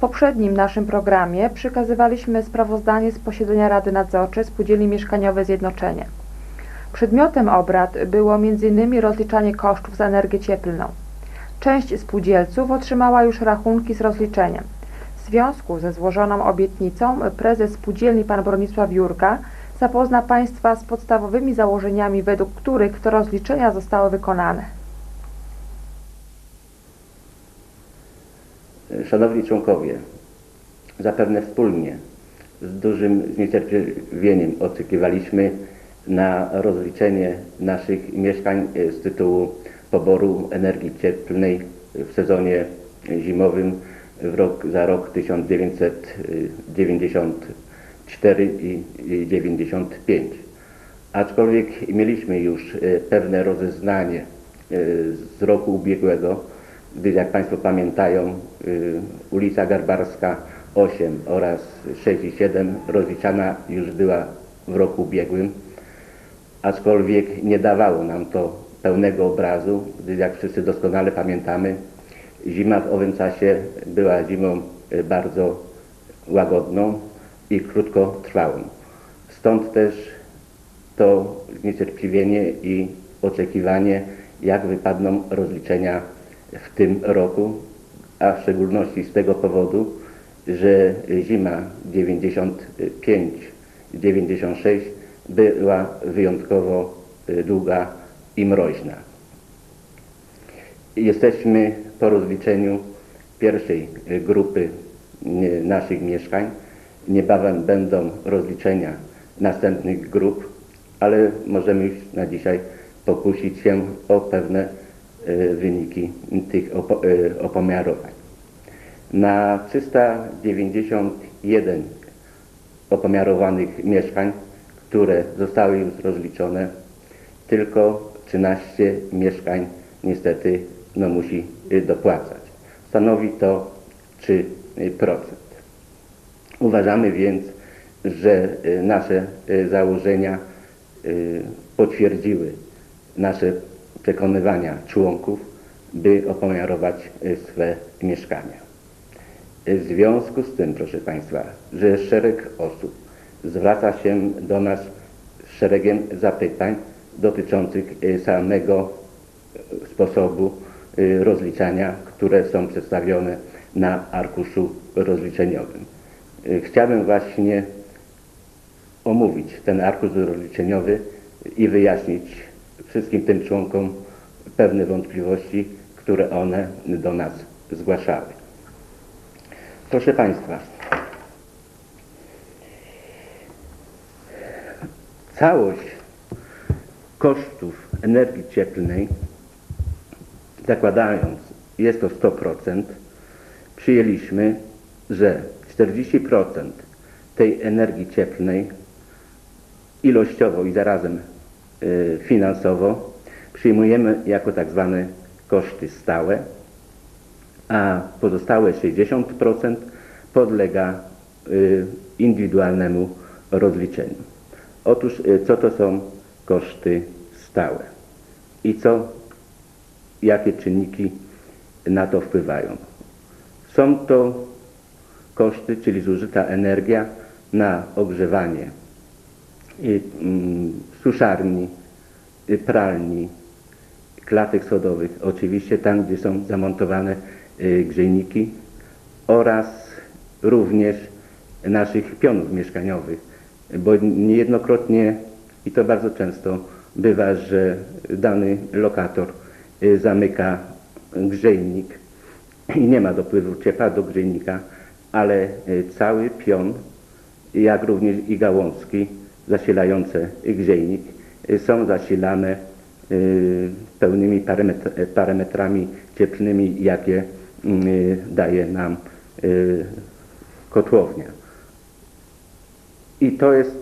poprzednim naszym programie przekazywaliśmy sprawozdanie z posiedzenia Rady Nadzorczej Spółdzielni Mieszkaniowe Zjednoczenie. Przedmiotem obrad było m.in. rozliczanie kosztów za energię cieplną. Część spółdzielców otrzymała już rachunki z rozliczeniem. W związku ze złożoną obietnicą prezes spółdzielni pan Bronisław Jurka zapozna Państwa z podstawowymi założeniami, według których te rozliczenia zostały wykonane. Szanowni członkowie, zapewne wspólnie z dużym zniecierpliwieniem oczekiwaliśmy na rozliczenie naszych mieszkań z tytułu poboru energii cieplnej w sezonie zimowym w rok, za rok 1994 i i 95. Aczkolwiek mieliśmy już e, pewne rozeznanie e, z roku ubiegłego, gdy jak Państwo pamiętają y, ulica Garbarska 8 oraz 6 i 7 rozliczana już była w roku ubiegłym, aczkolwiek nie dawało nam to pełnego obrazu, gdy jak wszyscy doskonale pamiętamy, zima w owym czasie była zimą y, bardzo łagodną i krótkotrwałą. Stąd też to zniecierpliwienie i oczekiwanie, jak wypadną rozliczenia w tym roku, a w szczególności z tego powodu, że zima 95-96 była wyjątkowo y, długa i mroźna. Jesteśmy po rozliczeniu pierwszej y, grupy y, naszych mieszkań. Niebawem będą rozliczenia następnych grup, ale możemy już na dzisiaj pokusić się o pewne wyniki tych e, opomiarowań. Na 391 opomiarowanych mieszkań, które zostały już rozliczone, tylko 13 mieszkań niestety no, musi e, dopłacać. Stanowi to 3%. Uważamy więc, że e, nasze e, założenia e, potwierdziły nasze przekonywania członków, by opomiarować e, swe mieszkania. E, W związku z tym, proszę Państwa, że szereg osób zwraca się do nas z szeregiem zapytań dotyczących e, samego sposobu rozliczania, które są przedstawione na arkuszu rozliczeniowym. Chciałbym właśnie omówić ten arkusz rozliczeniowy i wyjaśnić wszystkim tym członkom pewne wątpliwości, które one do nas zgłaszały. Proszę Państwa, całość kosztów energii cieplnej, zakładając jest to 100%, przyjęliśmy, że 40% tej energii cieplnej ilościowo i zarazem finansowo przyjmujemy jako tak zwane koszty stałe, a pozostałe 60% podlega y, indywidualnemu rozliczeniu. Otóż y, co to są koszty stałe i co, jakie czynniki na to wpływają? Są to koszty, czyli zużyta energia na ogrzewanie y, mm, suszarni, y, pralni, klatek schodowych, oczywiście tam, gdzie są zamontowane y, grzejniki oraz również naszych pionów mieszkaniowych, bo niejednokrotnie i to bardzo często bywa, że dany lokator y, zamyka grzejnik i nie ma dopływu ciepła do grzejnika, ale cały pion, jak również i gałązki zasilające grzejnik y, są zasilane y, pełnymi parametr- parametrami cieplnymi, jakie y, daje nam kotłownia. I to jest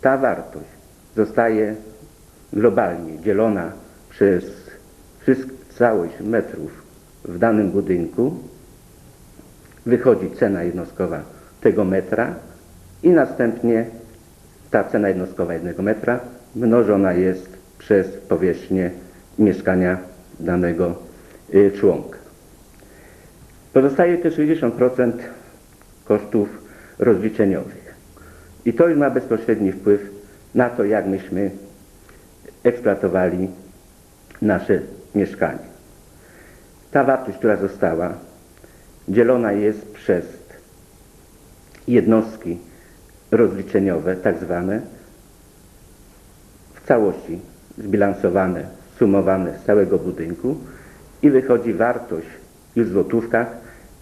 ta wartość zostaje globalnie dzielona przez całość metrów w danym budynku, wychodzi cena jednostkowa tego metra i następnie ta cena jednostkowa jednego metra mnożona jest przez powierzchnię mieszkania danego y, członka. Pozostaje te 60% kosztów rozliczeniowych. I to już ma bezpośredni wpływ na to, jak myśmy eksploatowali nasze mieszkanie. Ta wartość, która została, dzielona jest przez jednostki rozliczeniowe, tak zwane, w całości zbilansowane, sumowane z całego budynku i wychodzi wartość już w złotówkach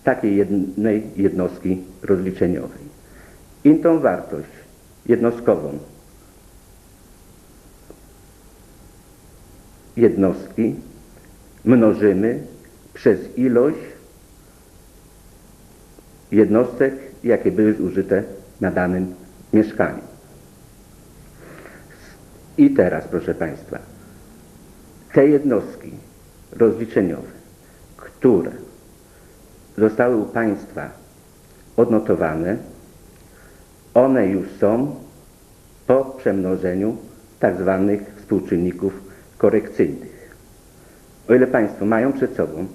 takiej jednej jednostki rozliczeniowej. I tą wartość jednostkową jednostki mnożymy przez ilość jednostek, jakie były zużyte na danym mieszkaniu. I teraz, proszę Państwa, te jednostki rozliczeniowe, które zostały u Państwa odnotowane, one już są po przemnożeniu tak zwanych współczynników korekcyjnych. O ile Państwo mają przed sobą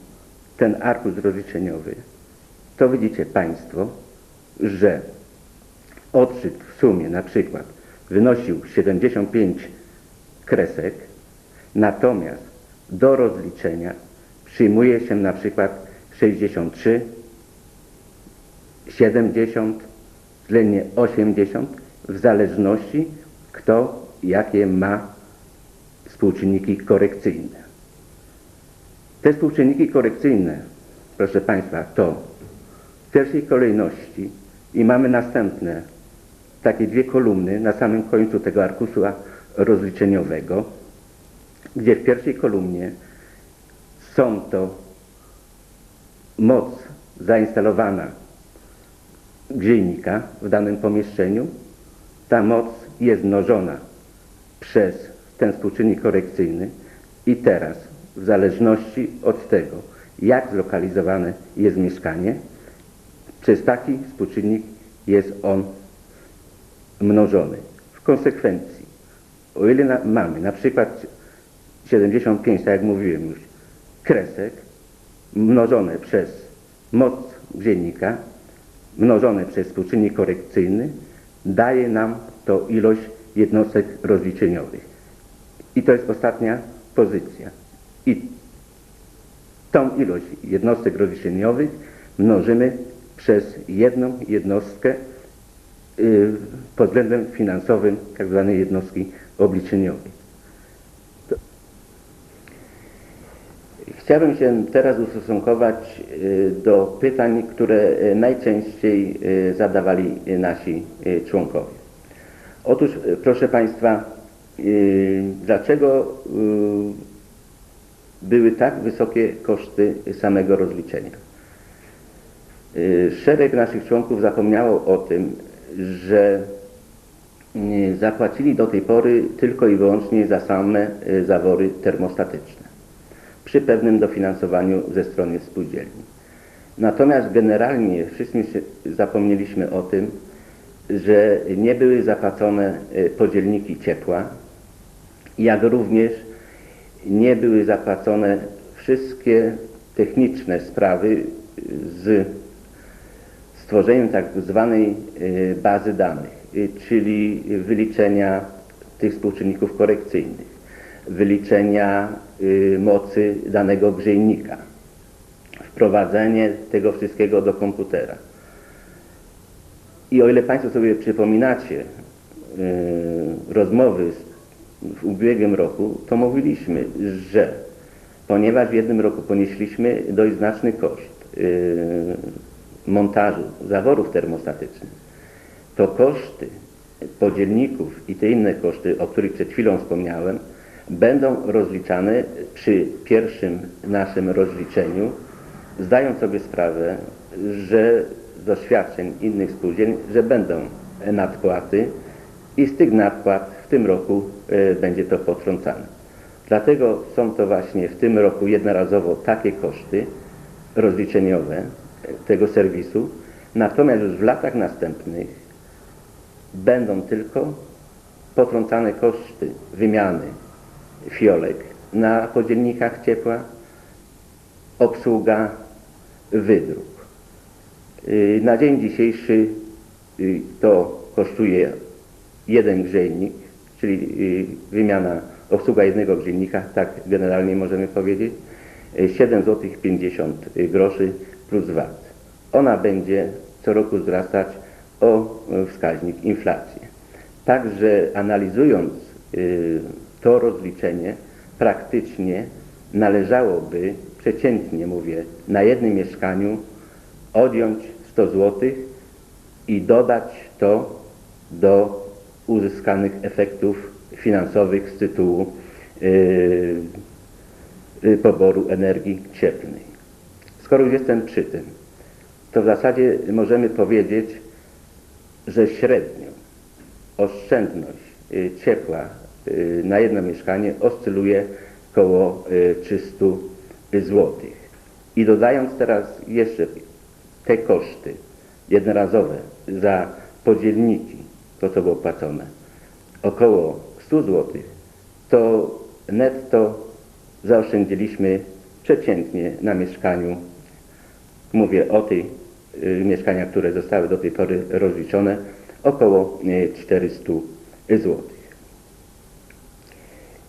ten arkusz rozliczeniowy, to widzicie Państwo, że odczyt w sumie na przykład wynosił 75 kresek, natomiast do rozliczenia przyjmuje się na przykład 63, 70, względnie 80, w zależności kto jakie ma współczynniki korekcyjne. Te współczynniki korekcyjne, proszę Państwa, to w pierwszej kolejności i mamy następne takie dwie kolumny na samym końcu tego arkusza rozliczeniowego, gdzie w pierwszej kolumnie są to moc zainstalowana grzejnika w danym pomieszczeniu. Ta moc jest mnożona przez ten współczynnik korekcyjny i teraz w zależności od tego, jak zlokalizowane jest mieszkanie, przez taki współczynnik jest on mnożony. W konsekwencji, o ile na, mamy na przykład 75, tak jak mówiłem już, kresek mnożone przez moc grzejnika, mnożone przez współczynnik korekcyjny, daje nam to ilość jednostek rozliczeniowych. I to jest ostatnia pozycja. I tą ilość jednostek rozliczeniowych mnożymy przez jedną jednostkę pod względem finansowym tak zwanej jednostki obliczeniowej. Chciałbym się teraz ustosunkować yy, do pytań, które yy, najczęściej zadawali nasi członkowie. Otóż, proszę Państwa, dlaczego były tak wysokie koszty samego rozliczenia? Y, Szereg naszych członków zapomniało o tym, że y, zapłacili do tej pory tylko i wyłącznie za same y, zawory termostatyczne przy pewnym dofinansowaniu ze strony spółdzielni. Natomiast generalnie wszyscy zapomnieliśmy o tym, że nie były zapłacone y, podzielniki ciepła, jak również nie były zapłacone wszystkie techniczne sprawy z stworzeniem tak zwanej y, bazy danych, y, czyli wyliczenia tych współczynników korekcyjnych, wyliczenia y, mocy danego grzejnika, wprowadzenie tego wszystkiego do komputera. I o ile Państwo sobie przypominacie rozmowy w ubiegłym roku, to mówiliśmy, że ponieważ w jednym roku ponieśliśmy dość znaczny koszt montażu zaworów termostatycznych, to koszty podzielników i te inne koszty, o których przed chwilą wspomniałem, będą rozliczane przy pierwszym naszym rozliczeniu, zdając sobie sprawę, że z doświadczeń innych spółdzielni, że będą nadpłaty i z tych nadpłat w tym roku e, będzie to potrącane. Dlatego są to właśnie w tym roku jednorazowo takie koszty rozliczeniowe tego serwisu, natomiast już w latach następnych będą tylko potrącane koszty wymiany fiolek na podzielnikach ciepła, obsługa wydruk. Y, Na dzień dzisiejszy y, to kosztuje jeden grzejnik, czyli y, wymiana, obsługa jednego grzejnika, tak generalnie możemy powiedzieć, y, 7 zł 50 groszy plus VAT. Ona będzie co roku wzrastać o y, wskaźnik inflacji. Także analizując y, to rozliczenie, praktycznie należałoby, przeciętnie mówię, na jednym mieszkaniu odjąć 100 zł i dodać to do uzyskanych efektów finansowych z tytułu y, y, poboru energii cieplnej. Skoro już jestem przy tym, to w zasadzie możemy powiedzieć, że średnio oszczędność y, ciepła y, na jedno mieszkanie oscyluje około 300 zł. I dodając teraz jeszcze te koszty jednorazowe za podzielniki, to co było płacone, około 100 zł, to netto zaoszczędziliśmy przeciętnie na mieszkaniu, mówię o tych y, mieszkaniach, które zostały do tej pory rozliczone, około y, 400 zł.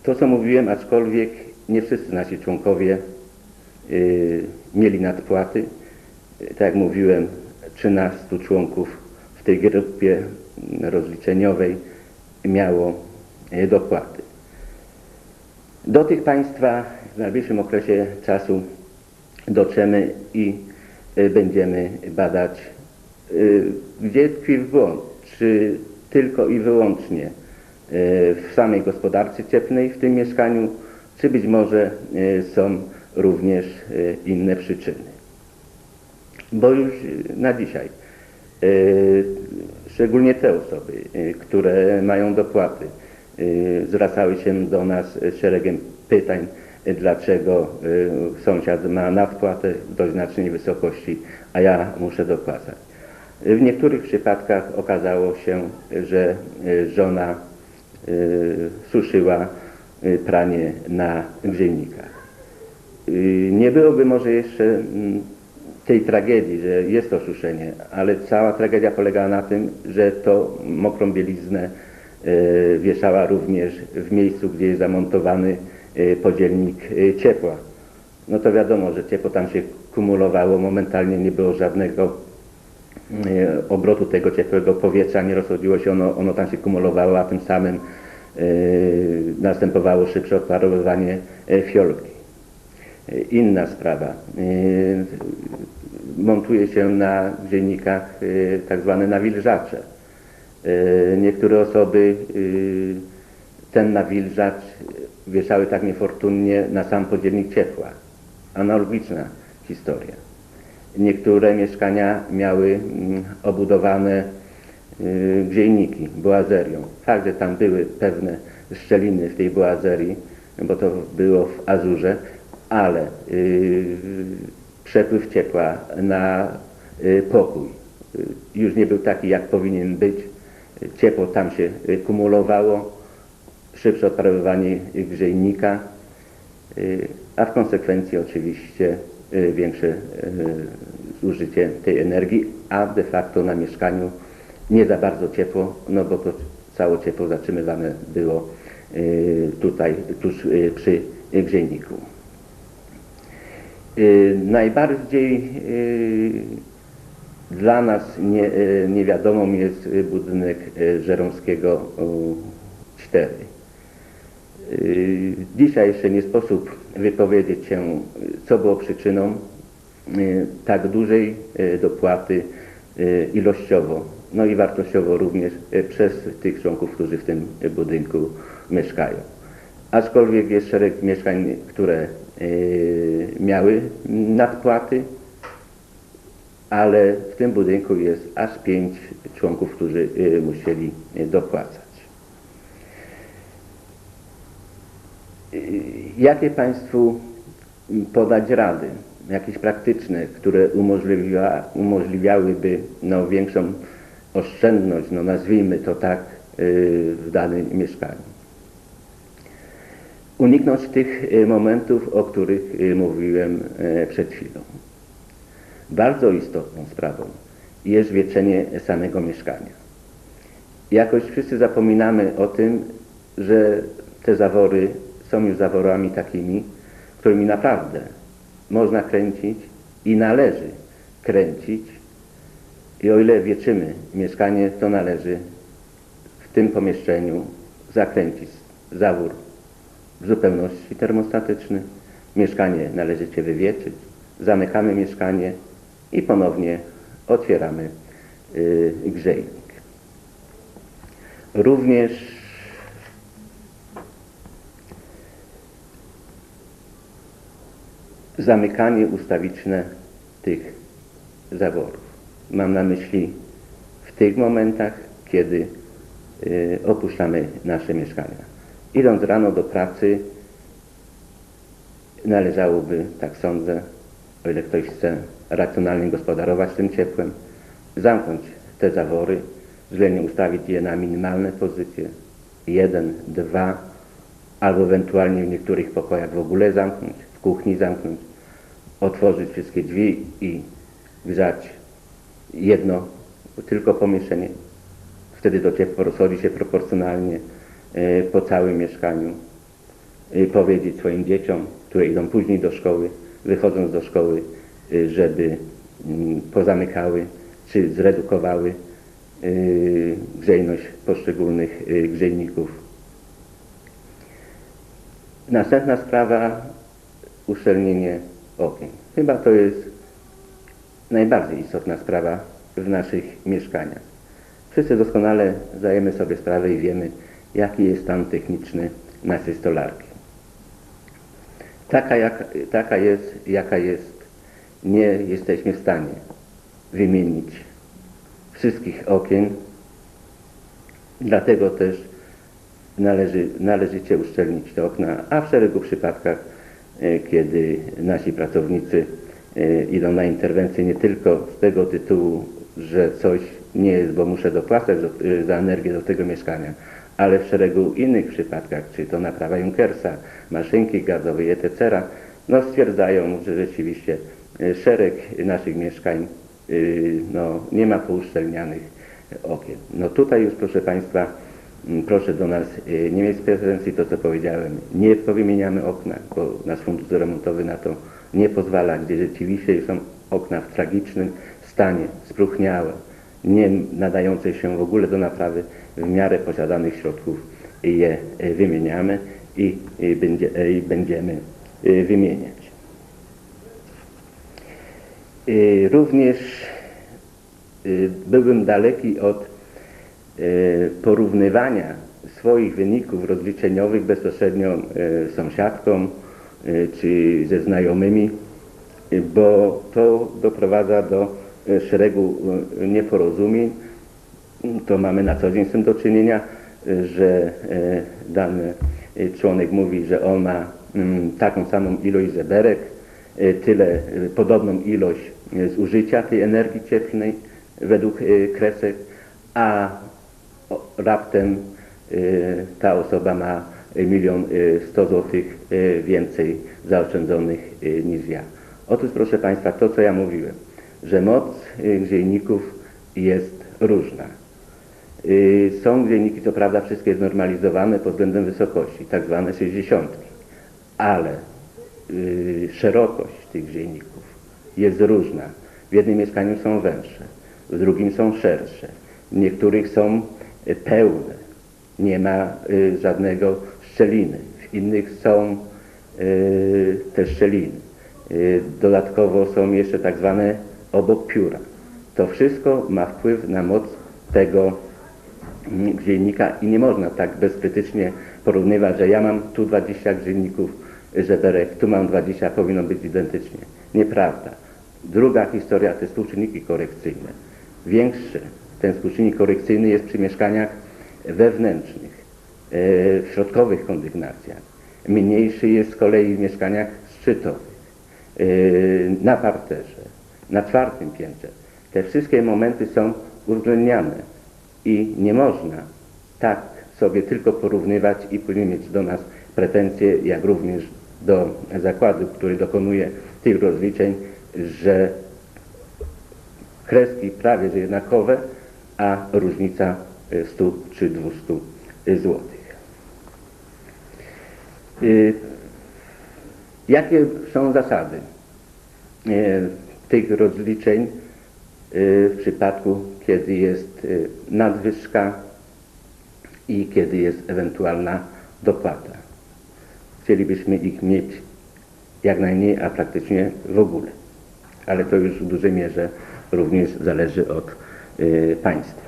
To co mówiłem, aczkolwiek nie wszyscy nasi członkowie y, mieli nadpłaty. Y, Tak jak mówiłem, 13 członków w tej grupie mm, rozliczeniowej miało y, dopłaty. Do tych Państwa w najbliższym okresie czasu dotrzemy i y, będziemy badać, y, gdzie tkwi błąd, czy tylko i wyłącznie y, w samej gospodarce cieplnej w tym mieszkaniu, czy być może y, są również y, inne przyczyny. Bo już y, na dzisiaj, y, szczególnie te osoby, y, które mają dopłaty, y, zwracały się do nas szeregiem pytań, y, dlaczego y, sąsiad ma nadpłatę w dość znacznej wysokości, a ja muszę dopłacać. W niektórych przypadkach okazało się, że y, żona y, suszyła pranie na grzejnikach. Nie byłoby może jeszcze mm, tej tragedii, że jest to suszenie, ale cała tragedia polegała na tym, że to mokrą bieliznę wieszała również w miejscu, gdzie jest zamontowany podzielnik y, ciepła. No to wiadomo, że ciepło tam się kumulowało, momentalnie nie było żadnego y, obrotu tego ciepłego powietrza, nie rozchodziło się, ono, ono tam się kumulowało, a tym samym y, następowało szybsze odparowywanie y, fiolki. Y, Inna sprawa. y, Montuje się na grzejnikach y, tak zwane nawilżacze. Y, Niektóre osoby y, ten nawilżacz wieszały tak niefortunnie na sam podzielnik ciepła. Analogiczna historia. Niektóre mieszkania miały mm, obudowane y, grzejniki boazerią. Fakt, że tam były pewne szczeliny w tej boazerii, bo to było w azurze, ale y, przepływ ciepła na y, pokój już nie był taki, jak powinien być. Ciepło tam się kumulowało, szybsze odparowywanie grzejnika, y, a w konsekwencji oczywiście y, większe y, zużycie tej energii, a de facto na mieszkaniu nie za bardzo ciepło, no bo to całe ciepło zatrzymywane było tutaj, tuż przy grzejniku. Najbardziej dla nas nie, niewiadomą jest budynek Żeromskiego y, 4. Y, Dzisiaj jeszcze nie sposób wypowiedzieć się, co było przyczyną y, tak dużej y, dopłaty ilościowo, no i wartościowo również przez tych członków, którzy w tym budynku mieszkają. Aczkolwiek jest szereg mieszkań, które miały nadpłaty, ale w tym budynku jest aż pięć członków, którzy musieli dopłacać. Y, Jakie Państwu podać rady, jakieś praktyczne, które umożliwia, umożliwiałyby no, większą oszczędność, no, nazwijmy to tak, y, w danym mieszkaniu? Uniknąć tych y, momentów, o których y, mówiłem y, przed chwilą. bardzo istotną sprawą jest wieczenie samego mieszkania. Jakoś wszyscy zapominamy o tym, że te zawory są już zaworami takimi, którymi naprawdę można kręcić i należy kręcić. I o ile wieczymy mieszkanie, to należy w tym pomieszczeniu zakręcić zawór w zupełności termostatyczny. Mieszkanie należycie wywieczyć. Zamykamy mieszkanie i ponownie otwieramy y, grzejnik. Również zamykanie ustawiczne tych zaworów. Mam na myśli w tych momentach, kiedy y, opuszczamy nasze mieszkania. Idąc rano do pracy, należałoby, tak sądzę, o ile ktoś chce racjonalnie gospodarować tym ciepłem, zamknąć te zawory, względnie ustawić je na minimalne pozycje, jeden, dwa, albo ewentualnie w niektórych pokojach w ogóle zamknąć, kuchni zamknąć, otworzyć wszystkie drzwi i grzać jedno tylko pomieszczenie. Wtedy to ciepło rozchodzi się proporcjonalnie e, po całym mieszkaniu. E, Powiedzieć swoim dzieciom, które idą później do szkoły, wychodząc do szkoły, e, żeby mm, pozamykały czy zredukowały grzejność poszczególnych grzejników. Następna sprawa, uszczelnienie okien. Chyba to jest najbardziej istotna sprawa w naszych mieszkaniach. Wszyscy doskonale zdajemy sobie sprawę i wiemy, jaki jest stan techniczny naszej stolarki. Taka, jak, taka jest, jaka jest, nie jesteśmy w stanie wymienić wszystkich okien. Dlatego też należy należycie uszczelnić te okna, a w szeregu przypadkach, kiedy nasi pracownicy e, idą na interwencję nie tylko z tego tytułu, że coś nie jest, bo muszę dopłacać do, e, za energię do tego mieszkania, ale w szeregu innych przypadkach, czy to naprawa Junkersa, maszynki gazowej, etc., no stwierdzają, że rzeczywiście e, szereg naszych mieszkań no, nie ma pouszczelnianych okien. No tutaj już proszę Państwa, proszę do nas y, nie mieć pretensji, to co powiedziałem, nie powymieniamy okna, bo nasz fundusz remontowy na to nie pozwala, gdzie rzeczywiście są okna w tragicznym stanie, spróchniałe, nie nadające się w ogóle do naprawy, w miarę posiadanych środków je y, wymieniamy i, i, i będziemy y, wymieniać. Y, Również y, byłbym daleki od y, porównywania swoich wyników rozliczeniowych bezpośrednio y, z sąsiadką y, czy ze znajomymi, y, bo to doprowadza do y, szeregu y, nieporozumień. To mamy na co dzień z tym do czynienia, y, że y, dany y, członek mówi, że on ma mm, taką samą ilość zeberek, y, tyle y, podobną ilość y, zużycia tej energii cieplnej według y, kresek, a raptem y, ta osoba ma milion y, sto złotych y, więcej zaoszczędzonych y, niż ja. Otóż proszę Państwa, to co ja mówiłem, że moc y, grzejników jest różna. Y, Są grzejniki, co prawda wszystkie znormalizowane pod względem wysokości, tak zwane 60, ale y, szerokość tych grzejników jest różna. W jednym mieszkaniu są węższe, w drugim są szersze, w niektórych są y, pełne, nie ma y, żadnego szczeliny, w innych są y, te szczeliny. Y, Dodatkowo są jeszcze tak zwane obok pióra. To wszystko ma wpływ na moc tego mm, grzejnika i nie można tak bezkrytycznie porównywać, że ja mam tu 20 grzejników żeberek, tu mam 20, powinno być identycznie. Nieprawda. Druga historia to współczynniki korekcyjne. Większy ten współczynnik korekcyjny jest przy mieszkaniach wewnętrznych, e, w środkowych kondygnacjach. Mniejszy jest z kolei w mieszkaniach szczytowych, e, na parterze, na czwartym piętrze. Te wszystkie momenty są uwzględniane i nie można tak sobie tylko porównywać i później mieć do nas pretensje, jak również do zakładu, który dokonuje tych rozliczeń, że kreski prawie że jednakowe, a różnica y, 100 czy 200 złotych. Y, Jakie są zasady e, tych rozliczeń e, w przypadku, kiedy jest e, nadwyżka i kiedy jest ewentualna dopłata? Chcielibyśmy ich mieć jak najmniej, a praktycznie w ogóle. Ale to już w dużej mierze również zależy od e, państwa.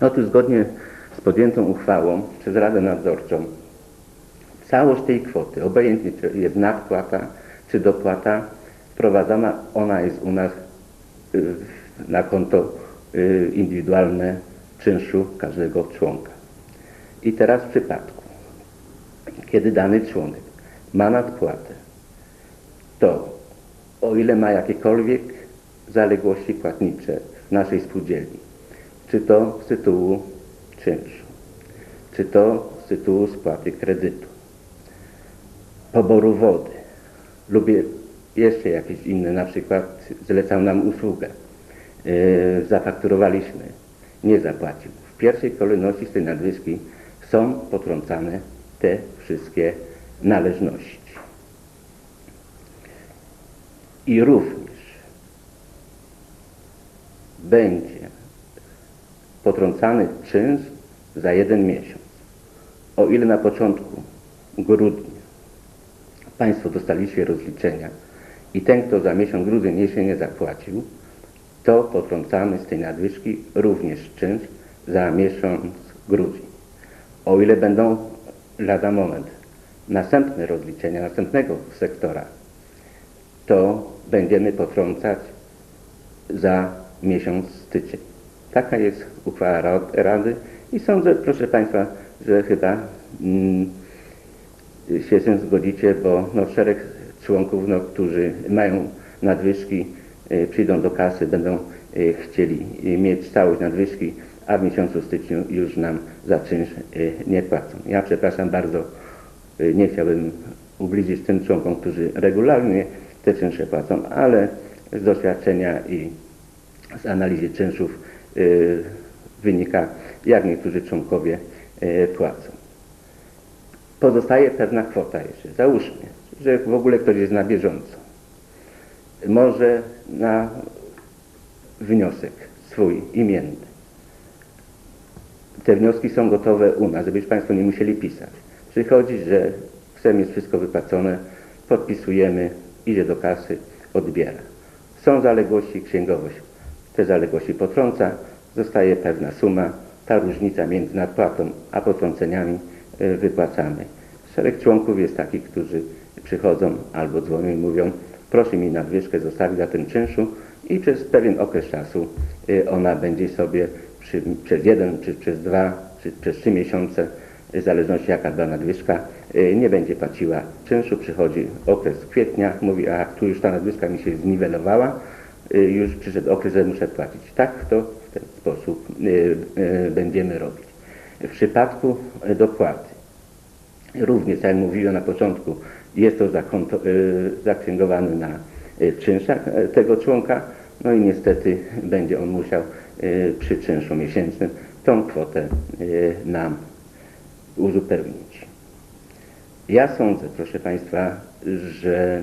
Otóż zgodnie z podjętą uchwałą przez Radę Nadzorczą całość tej kwoty, obojętnie czy jest nadpłata, czy dopłata, wprowadzana ona jest u nas y, na konto y, indywidualne czynszu każdego członka. I teraz w przypadku, kiedy dany członek ma nadpłatę, to o ile ma jakiekolwiek zaległości płatnicze naszej spółdzielni, czy to z tytułu czynszu, czy to z tytułu spłaty kredytu, poboru wody lub je- jeszcze jakieś inne, na przykład zlecał nam usługę, yy, zafakturowaliśmy, nie zapłacił. W pierwszej kolejności z tej nadwyżki są potrącane te wszystkie należności. I również będzie potrącany czynsz za jeden miesiąc. O ile na początku grudnia Państwo dostaliście rozliczenia i ten, kto za miesiąc grudzień jeszcze nie zapłacił, to potrącamy z tej nadwyżki również czynsz za miesiąc grudzień. O ile będą lada moment następne rozliczenia następnego sektora, to będziemy potrącać za miesiąc styczeń. Taka jest uchwała Ra- Rady i sądzę, proszę Państwa, że chyba mm, się z tym zgodzicie, bo no, szereg członków, no, którzy mają nadwyżki, e, przyjdą do kasy, będą e, chcieli e, mieć całość nadwyżki, a w miesiącu styczniu już nam za czynsz nie płacą. Ja przepraszam bardzo, nie chciałbym ubliżyć tym członkom, którzy regularnie te czynsze płacą, ale z doświadczenia i z analizy czynszów y, wynika, jak niektórzy członkowie y, płacą. Pozostaje pewna kwota jeszcze. Załóżmy, że w ogóle ktoś jest na bieżąco. Może na wniosek swój imienny. Te wnioski są gotowe u nas, żebyś Państwo nie musieli pisać. Przychodzi, że chce mieć wszystko wypłacone, podpisujemy, idzie do kasy, odbiera. Są zaległości, księgowość te zaległości potrąca, zostaje pewna suma, ta różnica między nadpłatą a potrąceniami y, wypłacamy. Szereg członków jest takich, którzy przychodzą albo dzwonią i mówią, proszę mi nadwyżkę zostawić za ten czynszu i przez pewien okres czasu y, ona będzie sobie przy, przez jeden, czy przez dwa, czy przez trzy miesiące, w zależności jaka była nadwyżka, y, nie będzie płaciła czynszu. Przychodzi okres kwietnia, mówi, a tu już ta nadwyżka mi się zniwelowała, już przyszedł okres, że muszę płacić. Tak to w ten sposób y, y, będziemy robić. W przypadku y, dopłaty, również jak mówiłem na początku, jest to y, zaksięgowane na y, czynszach y, tego członka, no i niestety będzie on musiał y, przy czynszu miesięcznym tą kwotę y, nam uzupełnić. Ja sądzę, proszę Państwa, że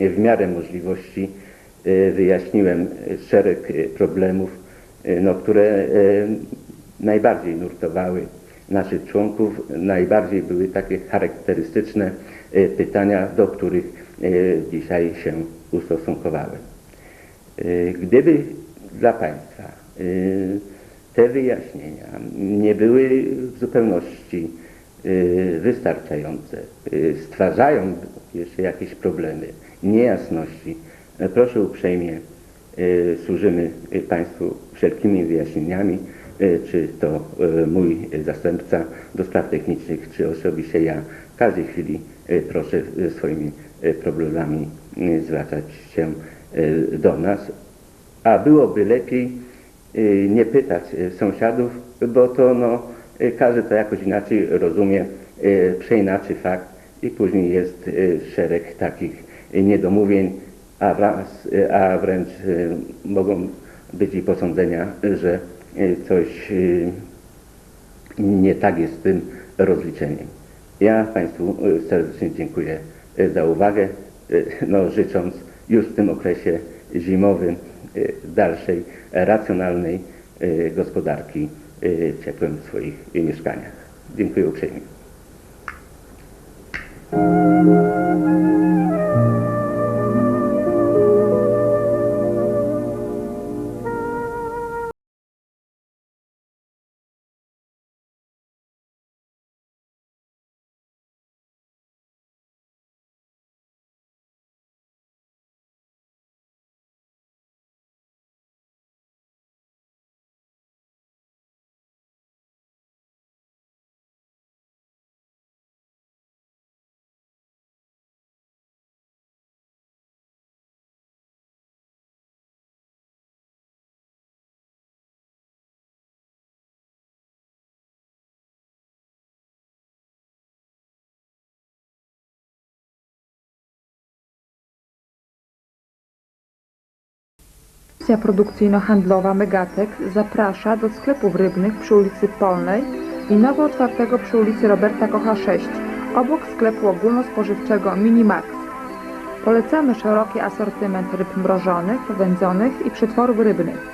w miarę możliwości y, wyjaśniłem y, szereg y, problemów, no, które najbardziej nurtowały naszych członków, najbardziej były takie charakterystyczne pytania, do których dzisiaj się ustosunkowałem. Gdyby dla Państwa te wyjaśnienia nie były w zupełności wystarczające, stwarzają jeszcze jakieś problemy, niejasności, proszę uprzejmie, y, służymy y, Państwu wszelkimi wyjaśnieniami, czy to mój zastępca do spraw technicznych, czy osobiście ja. W każdej chwili proszę swoimi problemami zwracać się do nas, a byłoby lepiej nie pytać sąsiadów, bo to no, każdy to jakoś inaczej rozumie, przeinaczy fakt i później jest szereg takich niedomówień, a, y, a wręcz y, mogą być i posądzenia, że e, coś e, nie tak jest z tym rozliczeniem. Ja Państwu e, serdecznie dziękuję e, za uwagę, e, no, życząc już w tym okresie zimowym e, dalszej e, racjonalnej e, gospodarki e, ciepłem w swoich e, mieszkaniach. Dziękuję uprzejmie. Stacja produkcyjno-handlowa Megatek zaprasza do sklepów rybnych przy ulicy Polnej i nowo otwartego przy ulicy Roberta Kocha 6, obok sklepu ogólnospożywczego Minimax. Polecamy szeroki asortyment ryb mrożonych, wędzonych i przetworów rybnych.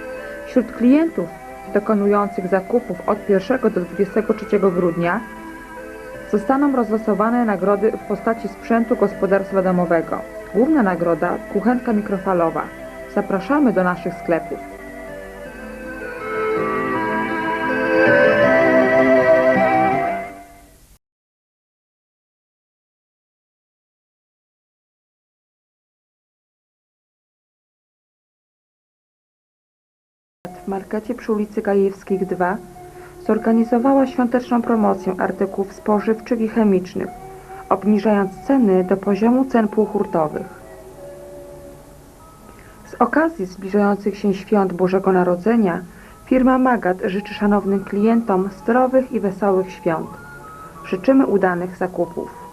Wśród klientów dokonujących zakupów od 1 do 23 grudnia zostaną rozlosowane nagrody w postaci sprzętu gospodarstwa domowego. Główna nagroda kuchenka mikrofalowa. Zapraszamy do naszych sklepów. W markecie przy ulicy Gajewskich 2 zorganizowała świąteczną promocję artykułów spożywczych i chemicznych, obniżając ceny do poziomu cen półhurtowych. Z okazji zbliżających się świąt Bożego Narodzenia firma Magat życzy szanownym klientom zdrowych i wesołych świąt. Życzymy udanych zakupów.